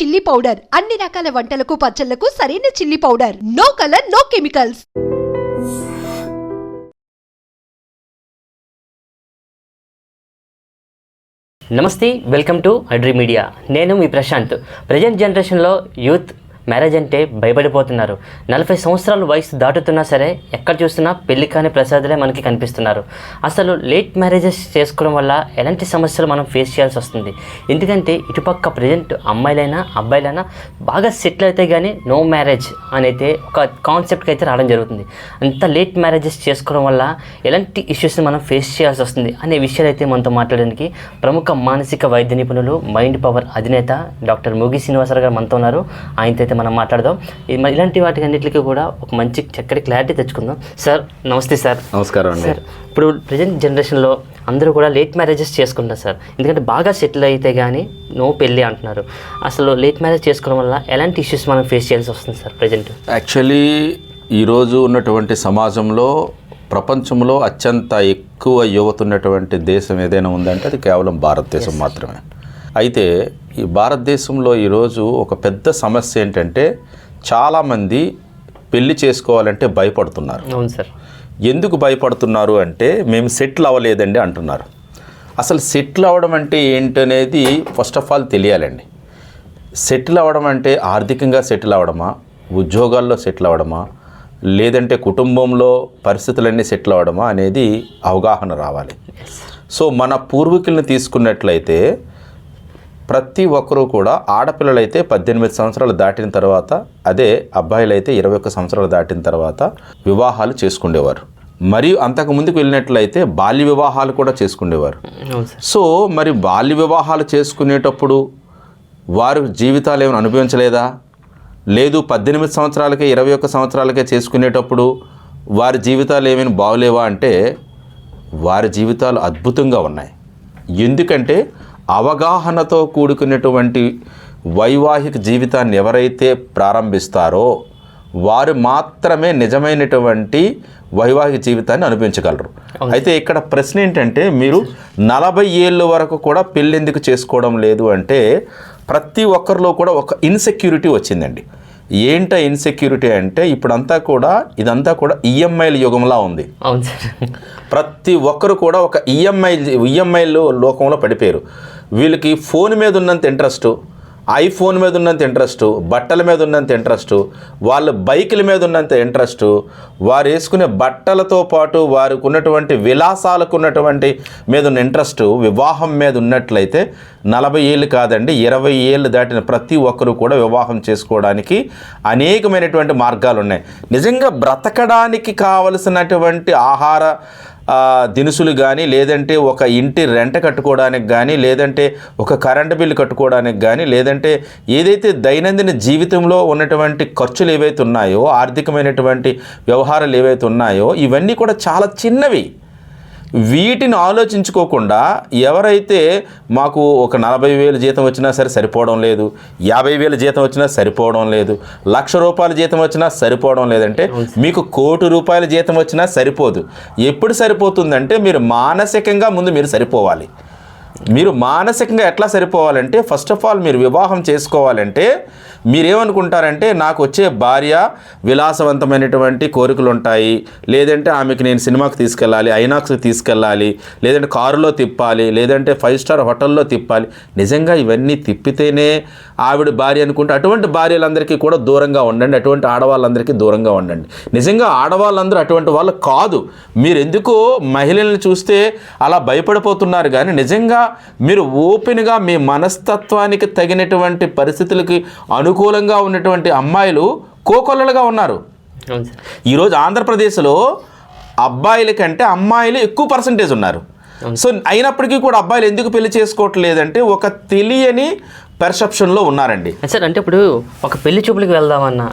Chilli powder అన్ని రకాల వంటలకు పచ్చళ్ళకు సరైన chilli powder no colour no chemicals నమస్తే వెల్కమ్ టు అడ్రీ మీడియా నేను మీ ప్రశాంత్. ప్రజెంట్ జనరేషన్లో యూత్ మ్యారేజ్ అంటే భయపడిపోతున్నారు. నలభై సంవత్సరాల వయసు దాటుతున్నా సరే ఎక్కడ చూసినా పెళ్ళి కాని ప్రసాదులే మనకి కనిపిస్తున్నారు. అసలు లేట్ మ్యారేజెస్ చేసుకోవడం వల్ల ఎలాంటి సమస్యలు మనం ఫేస్ చేయాల్సి వస్తుంది? ఎందుకంటే ఇటుపక్క ప్రజెంట్ అమ్మాయిలైనా అబ్బాయిలైనా బాగా సెటిల్ అయితే కానీ నో మ్యారేజ్ అని అయితే ఒక కాన్సెప్ట్కి అయితే రావడం జరుగుతుంది. అంత లేట్ మ్యారేజెస్ చేసుకోవడం వల్ల ఎలాంటి ఇష్యూస్ని మనం ఫేస్ చేయాల్సి వస్తుంది అనే విషయాలు అయితే మనతో మాట్లాడడానికి ప్రముఖ మానసిక వైద్య నిపుణులు మైండ్ పవర్ అధినేత డాక్టర్ ముగి శ్రీనివాసరావు గారు మనతో ఉన్నారు. ఆయనతో అయితే మనం మాట్లాడదాం. ఇలాంటి వాటి అన్నిటికీ కూడా ఒక మంచి చక్కటి క్లారిటీ తెచ్చుకుందాం. సార్ నమస్తే సార్. నమస్కారం అండి. సార్ ఇప్పుడు ప్రజెంట్ జనరేషన్లో అందరూ కూడా లేట్ మ్యారేజెస్ చేసుకుంటారు సార్. ఎందుకంటే బాగా సెటిల్ అయితే కానీ నో పెళ్ళి అంటున్నారు. అసలు లేట్ మ్యారేజ్ చేసుకోవడం వల్ల ఎలాంటి ఇష్యూస్ మనం ఫేస్ చేయాల్సి వస్తుంది సార్ ప్రజెంట్? యాక్చువల్లీ ఈరోజు ఉన్నటువంటి సమాజంలో ప్రపంచంలో అత్యంత ఎక్కువ యువత ఉన్నటువంటి దేశం ఏదైనా ఉందంటే అది కేవలం భారతదేశం మాత్రమే. అయితే ఈ భారతదేశంలో ఈరోజు ఒక పెద్ద సమస్య ఏంటంటే చాలామంది పెళ్ళి చేసుకోవాలంటే భయపడుతున్నారు. అవును సార్. ఎందుకు భయపడుతున్నారు అంటే మేము సెటిల్ అవ్వలేదండి అంటున్నారు. అసలు సెటిల్ అవ్వడం అంటే ఏంటనేది ఫస్ట్ ఆఫ్ ఆల్ తెలియాలండి. సెటిల్ అవ్వడం అంటే ఆర్థికంగా సెటిల్ అవ్వడమా? ఉద్యోగాల్లో సెటిల్ అవ్వడమా? లేదంటే కుటుంబంలో పరిస్థితులన్నీ సెటిల్ అవ్వడమా అనేది అవగాహన రావాలి. సో మన పూర్వీకుల్ని తీసుకున్నట్లయితే ప్రతి ఒక్కరూ కూడా ఆడపిల్లలైతే పద్దెనిమిది సంవత్సరాలు దాటిన తర్వాత అదే అబ్బాయిలైతే ఇరవై ఒక్క సంవత్సరాలు దాటిన తర్వాత వివాహాలు చేసుకునేవారు మరియు అంతకు ముందుకు వెళ్ళినట్లయితే బాల్య వివాహాలు కూడా చేసుకునేవారు సో మరి బాల్య వివాహాలు చేసుకునేటప్పుడు వారు జీవితాలు ఏమైనా అనుభవించలేదా? లేదు పద్దెనిమిది సంవత్సరాలకే ఇరవై ఒక్క సంవత్సరాలకే చేసుకునేటప్పుడు వారి జీవితాలు ఏమైనా బాగలేవా అంటే వారి జీవితాలు అద్భుతంగా ఉన్నాయి. ఎందుకంటే అవగాహనతో కూడుకున్నటువంటి వైవాహిక జీవితాన్ని ఎవరైతే ప్రారంభిస్తారో వారు మాత్రమే నిజమైనటువంటి వైవాహిక జీవితాన్ని అనుభవించగలరు. అయితే ఇక్కడ ప్రశ్న ఏంటంటే మీరు నలభై ఏళ్ళ వరకు కూడా పెళ్ళి ఎందుకు చేసుకోవడం లేదు అంటే ప్రతి ఒక్కరిలో కూడా ఒక ఇన్సెక్యూరిటీ వచ్చిందండి. ఏంట ఇన్సెక్యూరిటీ అంటే ఇప్పుడంతా కూడా ఇదంతా కూడా ఈఎంఐల యుగంలా ఉంది. ప్రతి ఒక్కరు కూడా ఒక ఈఎంఐ ఈఎంఐలు లోకంలో పడిపోయారు. వీళ్ళకి ఫోన్ మీద ఉన్నంత ఇంట్రెస్ట్ ఐఫోన్ మీద ఉన్నంత ఇంట్రెస్ట్ బట్టల మీద ఉన్నంత ఇంట్రెస్ట్ వాళ్ళ బైకుల మీద ఉన్నంత ఇంట్రెస్ట్ వారు వేసుకునే బట్టలతో పాటు వారికి ఉన్నటువంటి విలాసాలకు ఉన్నటువంటి మీద ఉన్న ఇంట్రెస్ట్ వివాహం మీద ఉన్నట్లయితే నలభై ఏళ్ళు కాదండి ఇరవై ఏళ్ళు దాటిన ప్రతి ఒక్కరు కూడా వివాహం చేసుకోవడానికి అనేకమైనటువంటి మార్గాలు ఉన్నాయి నిజంగా బ్రతకడానికి కావలసినటువంటి ఆహార దినుసులు కానీ లేదంటే ఒక ఇంటి రెంట కట్టుకోవడానికి కానీ లేదంటే ఒక కరెంటు బిల్లు కట్టుకోవడానికి కానీ లేదంటే ఏదైతే దైనందిన జీవితంలో ఉన్నటువంటి ఖర్చులు ఏవైతే ఉన్నాయో ఆర్థికమైనటువంటి వ్యవహారాలు ఏవైతే ఉన్నాయో ఇవన్నీ కూడా చాలా చిన్నవి. వీటిని ఆలోచించుకోకుండా ఎవరైతే మాకు ఒక నలభై వేలు జీతం వచ్చినా సరే సరిపోవడం లేదు యాభై వేల జీతం వచ్చినా సరిపోవడం లేదు లక్ష రూపాయల జీతం వచ్చినా సరిపోవడం లేదంటే మీకు కోటి రూపాయల జీతం వచ్చినా సరిపోదు. ఎప్పుడు సరిపోతుందంటే మీరు మానసికంగా ముందు మీరు సరిపోవాలి. మీరు మానసికంగా ఎట్లా సరిపోవాలంటే ఫస్ట్ ఆఫ్ ఆల్ మీరు వివాహం చేసుకోవాలంటే మీరేమనుకుంటారంటే నాకు వచ్చే భార్య విలాసవంతమైనటువంటి కోరికలు ఉంటాయి లేదంటే ఆమెకి నేను సినిమాకి తీసుకెళ్ళాలి ఐనాక్స్కి తీసుకెళ్ళాలి లేదంటే కారులో తిప్పాలి లేదంటే ఫైవ్ స్టార్ హోటల్లో తిప్పాలి. నిజంగా ఇవన్నీ తిప్పితేనే ఆవిడ భార్య అనుకుంటే అటువంటి భార్యలందరికీ కూడా దూరంగా ఉండండి. అటువంటి ఆడవాళ్ళందరికీ దూరంగా ఉండండి. నిజంగా ఆడవాళ్ళందరూ అటువంటి వాళ్ళు కాదు. మీరు ఎందుకో మహిళల్ని చూస్తే అలా భయపడిపోతున్నారు కానీ నిజంగా మీరు ఓపెన్గా మీ మనస్తత్వానికి తగినటువంటి పరిస్థితులకి అనుకూలంగా ఉన్నటువంటి అమ్మాయిలు కోకొల్లలుగా ఉన్నారు. ఈరోజు ఆంధ్రప్రదేశ్లో అబ్బాయిల కంటే అమ్మాయిలు ఎక్కువ పర్సంటేజ్ ఉన్నారు. సో అయినప్పటికీ కూడా అబ్బాయిలు ఎందుకు పెళ్ళి చేసుకోవట్లేదంటే ఒక తెలియని పెర్సెప్షన్లో ఉన్నారండి. సార్ అంటే ఇప్పుడు ఒక పెళ్ళి చూపులకు వెళ్దామన్నా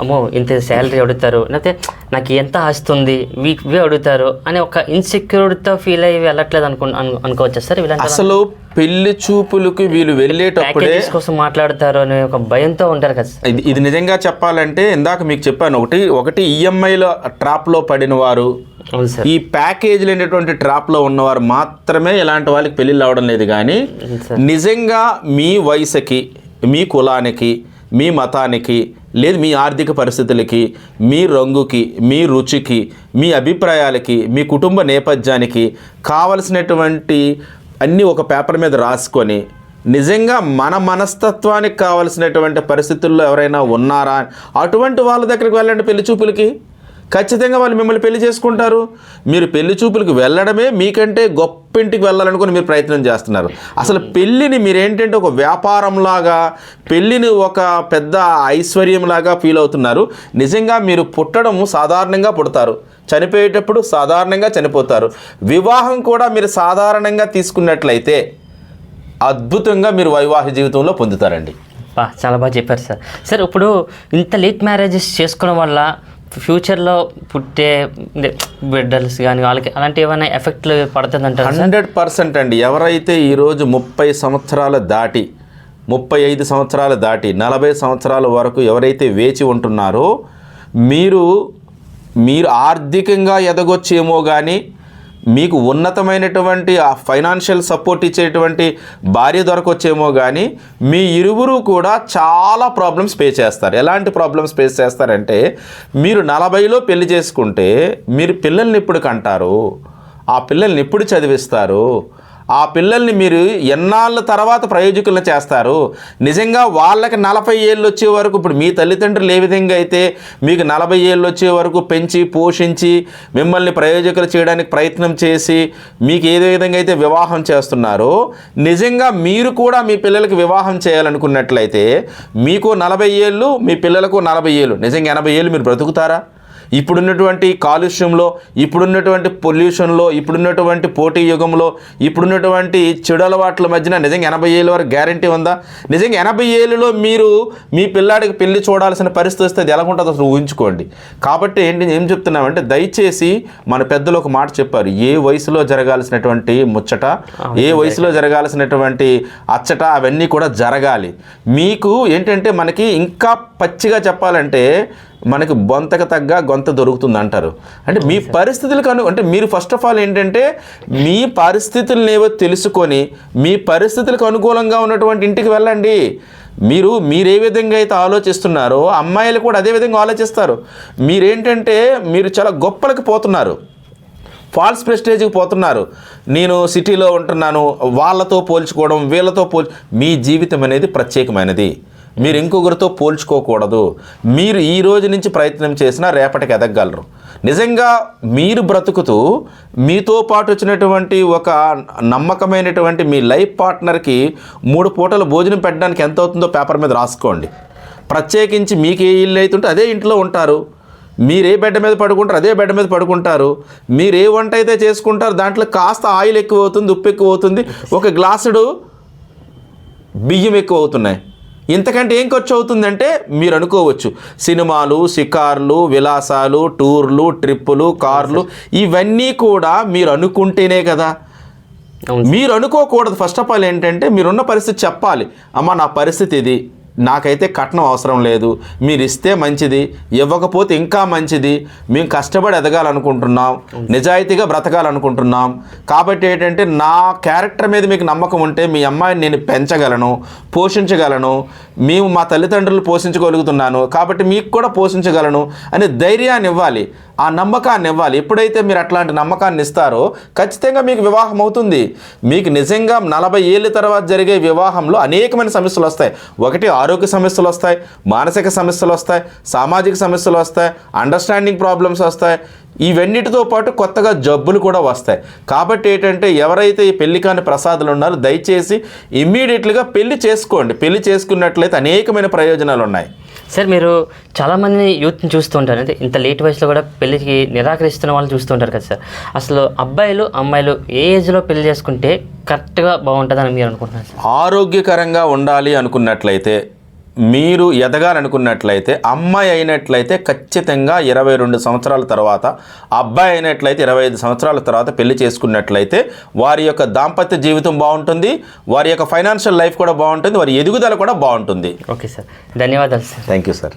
అమ్మో ఇంత శాలరీ అడుగుతారు. లేకపోతే నాకు ఎంత ఆస్తుంది వీ ఇవే అడుగుతారు అని ఒక ఇన్సెక్యూరిటీతో ఫీల్ అయ్యి వెళ్ళట్లేదు అనుకో అను- అనుకోవచ్చా సార్? ఇలాంటి అసలు పెళ్ళి చూపులకు వీళ్ళు వెళ్ళేటప్పుడే కోసం మాట్లాడతారు అనే ఒక భయంతో ఉంటారు కదా సార్. ఇది ఇది నిజంగా చెప్పాలంటే ఇందాక మీకు చెప్పాను ఒకటి ఒకటి ఈఎంఐలో ట్రాప్లో పడిన వారు ఈ ప్యాకేజీలు అనేటువంటి ట్రాప్లో ఉన్నవారు మాత్రమే ఇలాంటి వాళ్ళకి పెళ్ళిళ్ళు అవడం లేదు కానీ. నిజంగా మీ వయసుకి మీ కులానికి మీ మతానికి లేదు మీ ఆర్థిక పరిస్థితులకి మీ రంగుకి మీ రుచికి మీ అభిప్రాయాలకి మీ కుటుంబ నేపథ్యానికి కావలసినటువంటి అన్నీ ఒక పేపర్ మీద రాసుకొని నిజంగా మన మనస్తత్వానికి కావలసినటువంటి పరిస్థితుల్లో ఎవరైనా ఉన్నారా? అటువంటి వాళ్ళ దగ్గరికి వెళ్ళండి పెళ్ళి చూపులకి. ఖచ్చితంగా వాళ్ళు మిమ్మల్ని పెళ్ళి చేసుకుంటారు. మీరు పెళ్ళి చూపులకు వెళ్ళడమే మీకంటే గొప్ప ఇంటికి వెళ్ళాలనుకుని మీరు ప్రయత్నం చేస్తున్నారు. అసలు పెళ్ళిని మీరేంటంటే ఒక వ్యాపారంలాగా పెళ్ళిని ఒక పెద్ద ఐశ్వర్యంలాగా ఫీల్ అవుతున్నారు. నిజంగా మీరు పుట్టడం సాధారణంగా పుడతారు. చనిపోయేటప్పుడు సాధారణంగా చనిపోతారు. వివాహం కూడా మీరు సాధారణంగా తీసుకున్నట్లయితే అద్భుతంగా మీరు వైవాహిక జీవితంలో పొందుతారండి. చాలా బాగా చెప్పారు సార్. సార్ ఇప్పుడు ఇంత లేట్ మ్యారేజెస్ చేసుకోవడం వల్ల ఫ్యూచర్లో పుట్టే బిడ్డల్స్ కానీ వాళ్ళకి అలాంటి ఏమైనా ఎఫెక్ట్లు పడుతుందంటారు హండ్రెడ్ పర్సెంట్ అండి. ఎవరైతే ఈరోజు ముప్పై సంవత్సరాలు దాటి ముప్పై ఐదు సంవత్సరాలు దాటి నలభై సంవత్సరాల వరకు ఎవరైతే వేచి ఉంటున్నారో మీరు మీరు ఆర్థికంగా ఎదగొచ్చేమో కానీ మీకు ఉన్నతమైనటువంటి ఆ ఫైనాన్షియల్ సపోర్ట్ ఇచ్చేటువంటి భార్య దొరకొచ్చేమో కానీ మీ ఇరువురు కూడా చాలా ప్రాబ్లమ్స్ ఫేస్ చేస్తారు. ఎలాంటి ప్రాబ్లమ్స్ ఫేస్ చేస్తారంటే మీరు నలభైలో పెళ్ళి చేసుకుంటే మీరు పిల్లల్ని ఎప్పుడు కంటారు? ఆ పిల్లల్ని ఎప్పుడు చదివిస్తారు? ఆ పిల్లల్ని మీరు ఎన్నాళ్ళ తర్వాత ప్రయోజకులను చేస్తారు? నిజంగా వాళ్ళకి నలభై ఏళ్ళు వచ్చే వరకు ఇప్పుడు మీ తల్లిదండ్రులు ఏ విధంగా అయితే మీకు నలభై ఏళ్ళు వచ్చే వరకు పెంచి పోషించి మిమ్మల్ని ప్రయోజకులు చేయడానికి ప్రయత్నం చేసి మీకు ఏ విధంగా అయితే వివాహం చేస్తున్నారో నిజంగా మీరు కూడా మీ పిల్లలకి వివాహం చేయాలనుకున్నట్లయితే మీకు నలభై ఏళ్ళు మీ పిల్లలకు నలభై ఏళ్ళు. నిజంగా ఎనభై ఏళ్ళు మీరు బ్రతుకుతారా? ఇప్పుడున్నటువంటి కాలుష్యంలో ఇప్పుడున్నటువంటి పొల్యూషన్లో ఇప్పుడున్నటువంటి పోటీ యుగంలో ఇప్పుడున్నటువంటి చెడు అలవాట్ల మధ్యన నిజంగా ఎనభై ఏళ్ళ వరకు గ్యారంటీ ఉందా? నిజంగా ఎనభై ఏళ్ళలో మీరు మీ పిల్లాడికి పెళ్ళి చూడాల్సిన పరిస్థితి వస్తే అది ఎలా ఉంటుందో అసలు ఊహించుకోండి. కాబట్టి ఏంటి ఏం చెప్తున్నామంటే దయచేసి మన పెద్దలు ఒక మాట చెప్పారు. ఏ వయసులో జరగాల్సినటువంటి ముచ్చట ఏ వయసులో జరగాల్సినటువంటి అచ్చట అవన్నీ కూడా జరగాలి. మీకు ఏంటంటే మనకి ఇంకా పచ్చిగా చెప్పాలంటే మనకి బొంతకు తగ్గ గొంత దొరుకుతుంది అంటారు అంటే మీ పరిస్థితులకు అను అంటే మీరు ఫస్ట్ ఆఫ్ ఆల్ ఏంటంటే మీ పరిస్థితులను ఏవో తెలుసుకొని మీ పరిస్థితులకు అనుకూలంగా ఉన్నటువంటి ఇంటికి వెళ్ళండి. మీరు మీరు ఏ విధంగా అయితే ఆలోచిస్తున్నారో అమ్మాయిలు కూడా అదే విధంగా ఆలోచిస్తారు. మీరేంటంటే మీరు చాలా గొప్పలకు పోతున్నారు. ఫాల్స్ ప్రెస్టేజ్కి పోతున్నారు. నేను సిటీలో ఉంటున్నాను వాళ్ళతో పోల్చుకోవడం వీళ్ళతో పోల్ మీ జీవితం అనేది ప్రత్యేకమైనది. మీరు ఇంకొకరితో పోల్చుకోకూడదు. మీరు ఈ రోజు నుంచి ప్రయత్నం చేసినా రేపటికి ఎదగగలరు. నిజంగా మీరు బ్రతుకుతూ మీతో పాటు వచ్చినటువంటి ఒక నమ్మకమైనటువంటి మీ లైఫ్ పార్ట్నర్కి మూడు పూటలు భోజనం పెట్టడానికి ఎంత అవుతుందో పేపర్ మీద రాసుకోండి. ప్రత్యేకించి మీకు ఏ ఇల్లు అవుతుంటే అదే ఇంట్లో ఉంటారు. మీరు ఏ బెడ్ మీద పడుకుంటారు అదే బెడ్ మీద పడుకుంటారు. మీరు ఏ వంట అయితే చేసుకుంటారు దాంట్లో కాస్త ఆయిల్ ఎక్కువ అవుతుంది ఉప్పు ఎక్కువ అవుతుంది ఒక గ్లాసుడు బియ్యం ఎక్కువ అవుతున్నాయి ఇంతకంటే ఏం ఖర్చు అవుతుందంటే మీరు అనుకోవచ్చు. సినిమాలు షికార్లు విలాసాలు టూర్లు ట్రిప్పులు కార్లు ఇవన్నీ కూడా మీరు అనుకుంటేనే కదా. మీరు అనుకోకూడదు. ఫస్ట్ ఆఫ్ ఆల్ ఏంటంటే మీరున్న పరిస్థితి చెప్పాలి. అమ్మ నా పరిస్థితి ఇది. నాకైతే కట్నం అవసరం లేదు. మీరు ఇస్తే మంచిది ఇవ్వకపోతే ఇంకా మంచిది. మేము కష్టపడి ఎదగాలనుకుంటున్నాం నిజాయితీగా బ్రతకాలనుకుంటున్నాం. కాబట్టి ఏంటంటే నా క్యారెక్టర్ మీద మీకు నమ్మకం ఉంటే మీ అమ్మాయిని నేను పెంచగలను పోషించగలను. మేము మా తల్లిదండ్రులు పోషించగలుగుతున్నాను కాబట్టి మీకు కూడా పోషించగలను అనే ధైర్యాన్ని ఇవ్వాలి. ఆ నమ్మకాన్ని ఇవ్వాలి. ఎప్పుడైతే మీరు అట్లాంటి నమ్మకాన్ని ఇస్తారో ఖచ్చితంగా మీకు వివాహం అవుతుంది. మీకు నిజంగా నలభై ఏళ్ళ తర్వాత జరిగే వివాహంలో అనేకమైన సమస్యలు వస్తాయి. ఒకటి ఆరోగ్య సమస్యలు వస్తాయి మానసిక సమస్యలు వస్తాయి సామాజిక సమస్యలు వస్తాయి అండర్స్టాండింగ్ ప్రాబ్లమ్స్ వస్తాయి. ఇవన్నిటితో పాటు కొత్తగా జబ్బులు కూడా వస్తాయి. కాబట్టి ఏంటంటే ఎవరైతే ఈ పెళ్ళి కాని ప్రసాదులు ఉన్నారో దయచేసి ఇమ్మీడియట్లీగా పెళ్ళి చేసుకోండి. పెళ్ళి చేసుకున్నట్లయితే అనేకమైన ప్రయోజనాలు ఉన్నాయి. సార్ మీరు చాలామంది యూత్ని చూస్తూ ఉంటారు అంటే ఇంత లేట్ వయసులో కూడా పెళ్ళికి నిరాకరిస్తున్న వాళ్ళు చూస్తుంటారు కదా సార్. అసలు అబ్బాయిలు అమ్మాయిలు ఏ ఏజ్లో పెళ్ళి చేసుకుంటే కరెక్ట్గా బాగుంటుందని మీరు అనుకుంటున్నారు? ఆరోగ్యకరంగా ఉండాలి అనుకున్నట్లయితే మీరు ఎదగాలనుకున్నట్లయితే అమ్మాయి అయినట్లయితే ఖచ్చితంగా ఇరవై రెండు సంవత్సరాల తర్వాత అబ్బాయి అయినట్లయితే ఇరవై ఐదు సంవత్సరాల తర్వాత పెళ్ళి చేసుకున్నట్లయితే వారి యొక్క దాంపత్య జీవితం బాగుంటుంది వారి యొక్క ఫైనాన్షియల్ లైఫ్ కూడా బాగుంటుంది వారి ఎదుగుదల కూడా బాగుంటుంది. Okay sir. ధన్యవాదాలు సార్. Thank you sir.